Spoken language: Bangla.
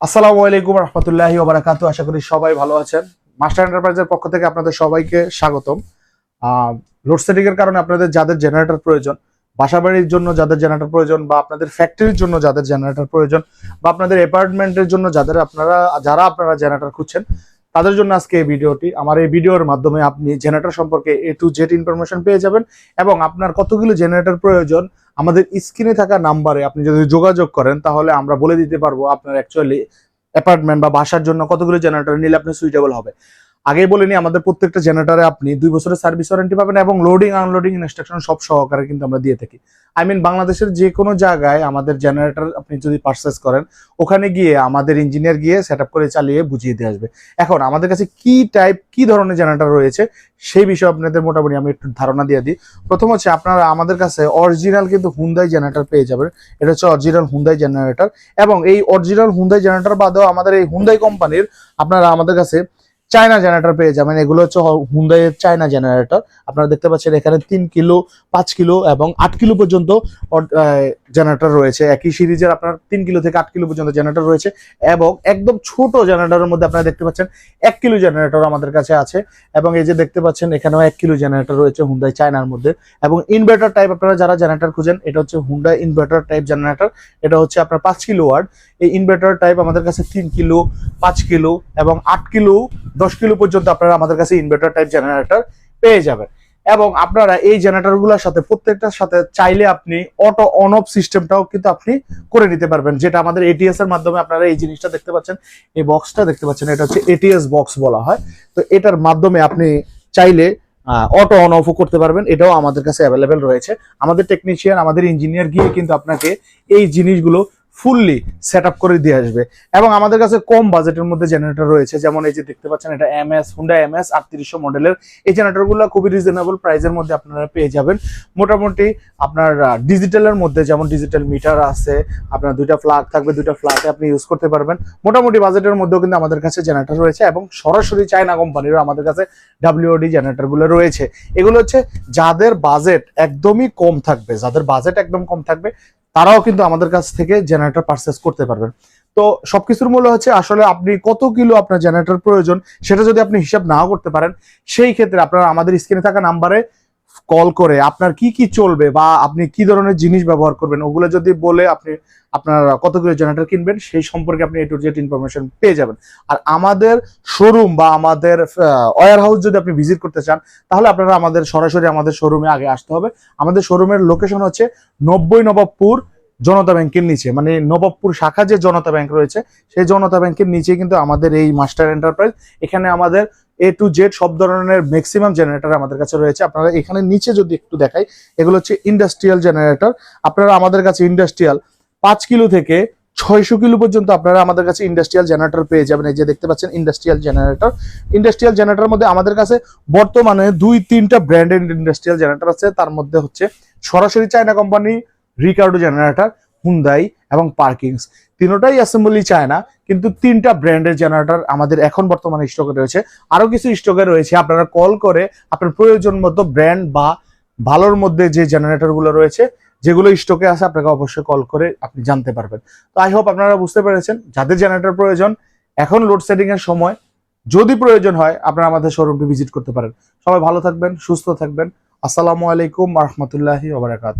আসসালামু আলাইকুম রহমতুল্লাহি ওবরাকাত আশা করি সবাই ভালো আছেন। মাস্টার এন্টারপ্রাইজের পক্ষ থেকে আপনাদের সবাইকে স্বাগতম। লোডশেডিং এর কারণে আপনাদের যাদের জেনারেটর প্রয়োজন, বাসাবাড়ির জন্য যাদের জেনারেটর প্রয়োজন বা আপনাদের ফ্যাক্টরির জন্য যাদের জেনারেটর প্রয়োজন বা আপনাদের অ্যাপার্টমেন্টের জন্য যাদের আপনারা, যারা আপনারা জেনারেটর খুঁজছেন তাদের জন্য আজকে এই ভিডিওটি। আমার এই ভিডিওর মাধ্যমে আপনি জেনারেটর সম্পর্কে এ টু জেড ইনফরমেশন পেয়ে যাবেন এবং আপনার কতগুলো জেনারেটর প্রয়োজন, আমাদের স্ক্রিনে থাকা নাম্বারে আপনি যদি যোগাযোগ করেন, তাহলে আমরা বলে দিতে পারব আপনার অ্যাকচুয়ালি অ্যাপার্টমেন্ট বা বাসার জন্য কতগুলো জেনারেটর নিলে আপনি সুইটেবল হবে। আগেই বলে নিই, আমাদের প্রত্যেকটা জেনারেটরে আপনি দুই বছরের সার্ভিস ওয়ারেন্টি পাবেন এবং লোডিং আনলোডিং ইনস্ট্রাকশন সব সহকারে কিন্তু আমরা দিয়ে থাকি। আই মিন বাংলাদেশের যে কোনো জায়গায় আমাদের জেনারেটার আপনি যদি পারচেস করেন, ওখানে গিয়ে আমাদের ইঞ্জিনিয়ার গিয়ে সেট করে চালিয়ে বুঝিয়ে দিয়ে আসবে। এখন, আমাদের কাছে কি টাইপ কি ধরনের জেনারেটর রয়েছে, সেই বিষয়ে আপনাদের মোটামুটি আমি একটু ধারণা দিয়ে দিই। প্রথম হচ্ছে আপনারা, আমাদের কাছে অরিজিনাল কিন্তু হুন্দাই জেনারেটার পেয়ে যাবেন। এটা হচ্ছে অরিজিনাল হুন্দাই জেনারেটার এবং এই অরিজিনাল হুন্দাই জেনারেটর বাদেও আমাদের এই হুন্দাই কোম্পানির আপনারা আমাদের কাছে চায়না জেনারেটর পেয়ে যাবেন। এগুলো হচ্ছে হুন্দাই এর চায়না জেনারেটর। আপনারা দেখতে পাচ্ছেন এখানে তিন কিলো, পাঁচ কিলো এবং আট কিলো পর্যন্ত জেনারেটর রয়েছে। একই সিরিজের আপনার তিন কিলো থেকে আট কিলো পর্যন্ত জেনারেটর রয়েছে এবং একদম ছোট জেনারেটরের মধ্যে আপনারা দেখতে পাচ্ছেন এক কিলো জেনারেটর আমাদের কাছে আছে এবং এই যে দেখতে পাচ্ছেন এখানেও এক কিলো জেনারেটর রয়েছে হুন্দাই চায়নার মধ্যে এবং ইনভার্টার টাইপ আপনারা যারা জেনারেটর খুঁজেন, এটা হচ্ছে হুন্ডা ইনভার্টার টাইপ জেনারেটর। এটা হচ্ছে আপনার পাঁচ কিলো ওয়ার্ড এই ইনভার্টার টাইপ আমাদের কাছে তিন কিলো, পাঁচ কিলো এবং আট কিলো দশ কিলো পর্যন্ত আপনারা আমাদের কাছে ইনভার্টার টাইপ জেনারেটর পেয়ে যাবেন। এবং আপনারা এই জেনারেটরগুলোর সাথে প্রত্যেকটার সাথে চাইলে আপনি অটো অন অফ সিস্টেমটাও কিন্তু আপনি করে নিতে পারবেন, যেটা আমাদের এটিএস এর মাধ্যমে আপনারা এই জিনিসটা দেখতে পাচ্ছেন। এই বক্সটা দেখতে পাচ্ছেন, এটা হচ্ছে এটিএস বক্স বলা হয়। তো এটার মাধ্যমে আপনি চাইলে অটো অন অফও করতে পারবেন, এটাও আমাদের কাছে অ্যাভেলেবেল রয়েছে। আমাদের টেকনিশিয়ান আমাদের ইঞ্জিনিয়ার গিয়ে কিন্তু আপনাকে এই জিনিসগুলো ফুললি সেট আপ করে দিয়ে আসবে। এবং আমাদের কাছে কম বাজেটের মধ্যে জেনারেটর রয়েছে। যেমন এই যে দেখতে পাচ্ছেন, এটা M S Honda M S আটত্রিশশো মডেলের এই জেনারেটরগুলো খুবই রিজনেবল প্রাইসের মধ্যে আপনারা পেয়ে যাবেন। মোটামুটি আপনার ডিজিটালের মধ্যে যেমন ডিজিটাল মিটার আছে, আপনার দুইটা ফ্লাগ থাকবে, দুইটা ফ্লাগে আপনি ইউজ করতে পারবেন। মোটামুটি বাজেটের মধ্যেও কিন্তু আমাদের কাছে জেনারেটর রয়েছে এবং সরাসরি চায়না কোম্পানিরও আমাদের কাছে ডাব্লিউডি জেনারেটরগুলো রয়েছে। এগুলো হচ্ছে যাদের বাজেট একদমই কম থাকবে, যাদের বাজেট একদম কম থাকবে তারাও কিন্তু আমাদের কাছ থেকে জেনারেটর পারচেস করতে পারবেন। তো সবকিছুর মূল্য হচ্ছে আসলে আপনি কত কিলো আপনার জেনারেটর প্রয়োজন, সেটা যদি আপনি হিসাব নাও করতে পারেন, সেই ক্ষেত্রে আপনারা আমাদের স্ক্রিনে থাকা নাম্বারে কল করে আপনার কি কি চলবে বা আপনি কি ধরনের জিনিস ব্যবহার করবেন, ওগুলো যদি বলে আপনি আপনার কত কিলো জেনারেটর কিনবেন, সেই সম্পর্কে আপনি এ টু ইনফরমেশন পেয়ে যাবেন। আর আমাদের শোরুম বা আমাদের ওয়ার হাউস যদি আপনি ভিজিট করতে চান, তাহলে আপনারা আমাদের, সরাসরি আমাদের শোরুমে আগে আসতে হবে। আমাদের শোরুমের লোকেশন হচ্ছে নব্বই নবাবপুর জনতা ব্যাংকের নিচে। মানে নবাবপুর শাখা যে জনতা ব্যাংক রয়েছে, সেই জনতা ব্যাংকের নিচে কিন্তু আমাদের এই মাস্টার এন্টারপ্রাইজ এখানে আমাদের এ টু জেড সব ধরনের ম্যাক্সিমাম জেনারেটর আমাদের কাছে রয়েছে। আপনারা এখানে নিচে যদি একটু দেখাই, এগুলো হচ্ছে ইন্ডাস্ট্রিয়াল জেনারেটর আপনারা আমাদের কাছে ইন্ডাস্ট্রিয়াল পাঁচ কিলো থেকে ছয়শো কিলো পর্যন্ত আপনারা আমাদের কাছে ইন্ডাস্ট্রিয়াল জেনারেটর পেয়ে যাবেন। এই যে দেখতে পাচ্ছেন ইন্ডাস্ট্রিয়াল জেনারেটর ইন্ডাস্ট্রিয়াল জেনারেটর মধ্যে আমাদের কাছে বর্তমানে দুই, তিনটা ব্র্যান্ডেড ইন্ডাস্ট্রিয়াল জেনারেটর আছে। তার মধ্যে হচ্ছে সরাসরি China company Ricardo generator Hyundai এবং পার্কিংস। তিনোটাই অ্যাসেম্বলি চায় না, কিন্তু তিনটা ব্র্যান্ডের জেনারেটর আমাদের এখন বর্তমানে স্টকে রয়েছে। আরও কিছু স্টকে রয়েছে, আপনারা কল করে আপনার প্রয়োজন মতো ব্র্যান্ড বা ভালোর মধ্যে যে জেনারেটরগুলো রয়েছে, যেগুলো স্টকে আছে, আপনাকে অবশ্যই কল করে আপনি জানতে পারবেন। তো আই হোপ আপনারা বুঝতে পেরেছেন, যাদের জেনারেটর প্রয়োজন, এখন লোডশেডিং এর সময় যদি প্রয়োজন হয়, আপনারা আমাদের শোরুমটি ভিজিট করতে পারেন। সবাই ভালো থাকবেন, সুস্থ থাকবেন। আসসালামু আলাইকুম রহমতুল্লাহি ওবরাকাত